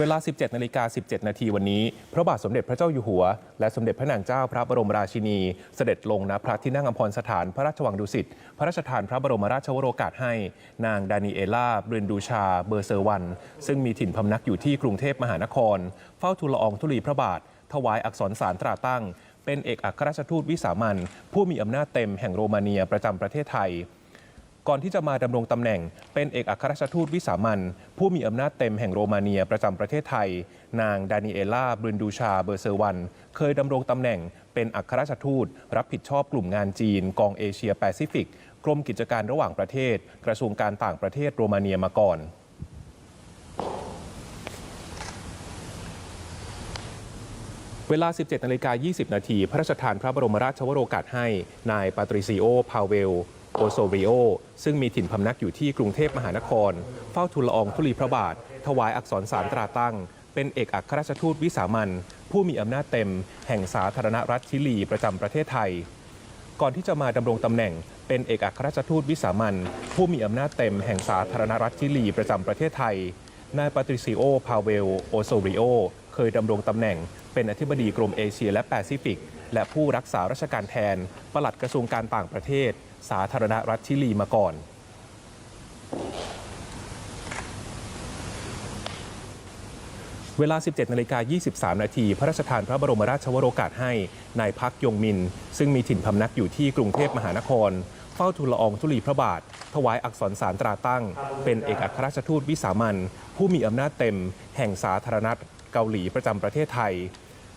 เวลา 17นาฬิกา17 นาทีวันนี้ พระบาทสมเด็จพระเจ้าอยู่หัว และสมเด็จพระนางเจ้าพระบรมราชินี เสด็จลงณพระที่นั่งอมพรสถานพระราชวังดุสิต พระราชทานพระบรมราชวโรกาสให้ นางดานิเอล่าบรินดูชา เบอร์เซอร์วัน ซึ่งมีถิ่นพำนักอยู่ที่กรุงเทพมหานคร เฝ้าทูลละอองธุลีพระบาท ถวายอักษรสารตราตั้ง เป็นเอกอัครราชทูตวิสามันผู้มีอำนาจเต็มแห่งโรมาเนียประจำประเทศไทย ก่อนที่จะมาดำรงตำแหน่ง เป็นเอกอัครราชทูตวิสามันผู้มีอำนาจเต็มแห่งโรมาเนียประจำประเทศไทย นางดานิเอล่าบรินดูชาเบอร์เซอร์วัน เคยดำรงตำแหน่ง เป็นอัครราชทูต รับผิดชอบกลุ่มงานจีน กองเอเชียแปซิฟิกกรมกิจการระหว่างประเทศ กระทรวงการต่างประเทศโรมาเนียมาก่อนเวลา 17นาฬิกา20 นาที พระราชทานพระบรมราชวโรกาสให้ นายปาตริซิโอ พาเวล โอโซริโอ ซึ่งมีถิ่นพำนักอยู่ที่กรุงเทพมหานคร เฝ้าทูลละอองธุลีพระบาท ถวายอักษรสารตราตั้ง เป็นเอกอัครราชทูตวิสามันผู้มีอำนาจเต็ม แห่งสาธารณรัฐชิลีประจำประเทศไทย ก่อนที่จะมาดำรงตำแหน่ง เป็นเอกอัครราชทูตวิสามันผู้มีอำนาจเต็มแห่งสาธารณรัฐชิลีประจำประเทศไทยนายปาตริซิโอ พาเวล โอโซริโอ เคยดำรงตำแหน่ง เป็นอธิบดีกรมเอเชียและแปซิฟิก และผู้รักษาราชการแทนปลัดกระทรวงการต่างประเทศ สาธารณรัฐชิลีมาก่อน เวลา 17นาฬิกา23 นาที พระราชทานพระบรมราชวโรกาสให้นายพักยงมิน ซึ่งมีถิ่นพำนักอยู่ที่กรุงเทพมหานคร เฝ้าทูลละอองธุลีพระบาท ถวายอักษรสารตราตั้ง เป็นเอกอัครราชทูตวิสามันผู้มีอำนาจเต็ม แห่งสาธารณรัฐเกาหลีประจำประเทศไทย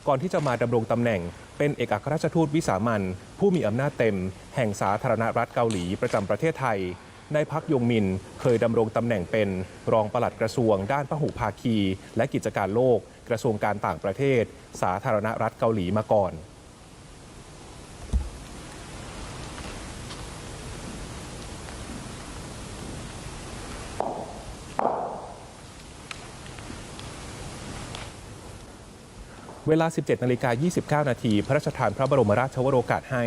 ก่อนที่จะมาดำรงตำแหน่ง เป็นเอกอัครราชทูตวิสามันผู้มีอำนาจเต็ม แห่งสาธารณรัฐเกาหลีประจำประเทศไทยนายพักยงมินเคยดำรงตำแหน่งเป็นรองปลัดกระทรวง ด้านพหุภาคี และกิจการโลก กระทรวงการต่างประเทศ สาธารณรัฐเกาหลีมาก่อน เวลา 17นาฬิกา29 นาทีพระราชทานพระบรมราชวโรกาสให้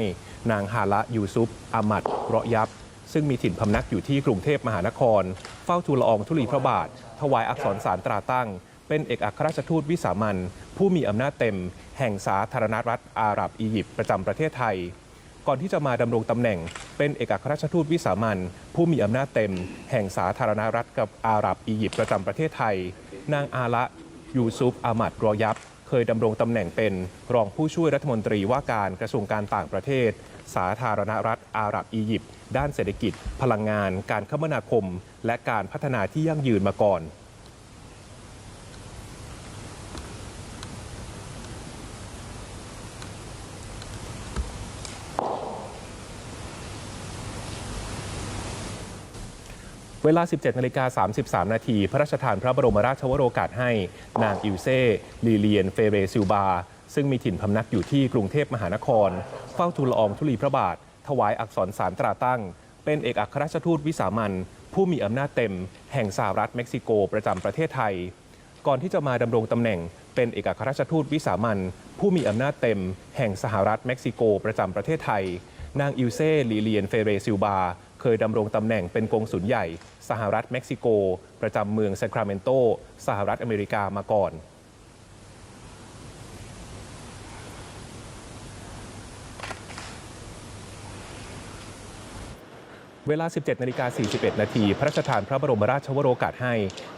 นางฮาละยูซุปอามัดเราะยับ ซึ่งมีถิ่นพำนักอยู่ที่กรุงเทพมหานคร เฝ้าทูลละอองธุลีพระบาท ถวายอักษรสารตราตั้ง เป็นเอกอัครราชทูตวิสามันผู้มีอำนาจเต็ม แห่งสาธารณรัฐอาหรับอียิปต์ประจำประเทศไทย ก่อนที่จะมาดำรงตำแหน่ง เป็นเอกอัครราชทูตวิสามันผู้มีอำนาจเต็ม แห่งสาธารณรัฐกับอาหรับอียิปต์ประจำประเทศไทย นางอาละยูซุปอามัดรอยับ เคยดำรงตำแหน่งเป็นรองผู้ช่วยรัฐมนตรีว่าการกระทรวงการต่างประเทศ สาธารณรัฐอาหรับอียิปต์ด้านเศรษฐกิจ พลังงาน การคมนาคม และการพัฒนาที่ยั่งยืนมาก่อน เวลา 17นาฬิกา33 นาที พระราชทานพระบรมราชวโรกาสให้ นางอิวเซ่ลีเลียน เฟเรซิลบา ซึ่งมีถิ่นพำนักอยู่ที่กรุงเทพมหานคร เฝ้าทูลละอองธุลีพระบาท ถวายอักษรสารตราตั้ง เป็นเอกอัครราชทูตวิสามันผู้มีอำนาจเต็ม แห่งสหรัฐเม็กซิโกประจำประเทศไทย ก่อนที่จะมาดำรงตำแหน่ง เป็นเอกอัครราชทูตวิสามันผู้มีอำนาจเต็ม แห่งสหรัฐเม็กซิโกประจำประเทศไทยนางอิวเซ่ลีเลียนเฟเรซิลบา เคยดำรงตำแหน่งเป็นกงสุลใหญ่ สหรัฐเม็กซิโก ประจำเมืองเซคราเมนโต สหรัฐอเมริกามาก่อนเวลา 17นาฬิกา41 นาที พระราชทานพระบรมราชวโรกาสให้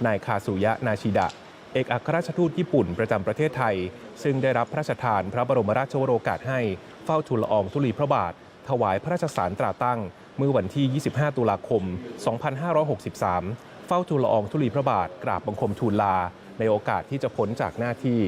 นายคาสุยะ นาชิดะ เอกอัครราชทูตญี่ปุ่นประจำประเทศไทย ซึ่งได้รับพระราชทานพระบรมราชวโรกาสให้ เฝ้าทูลละอองธุลีพระบาท ถวายพระราชสารตราตั้ง เมื่อวันที่ 25 ตุลาคม 2563 เฝ้าทูลละอองธุลีพระบาทกราบบังคมทูลลา ในโอกาสที่จะพ้นจากหน้าที่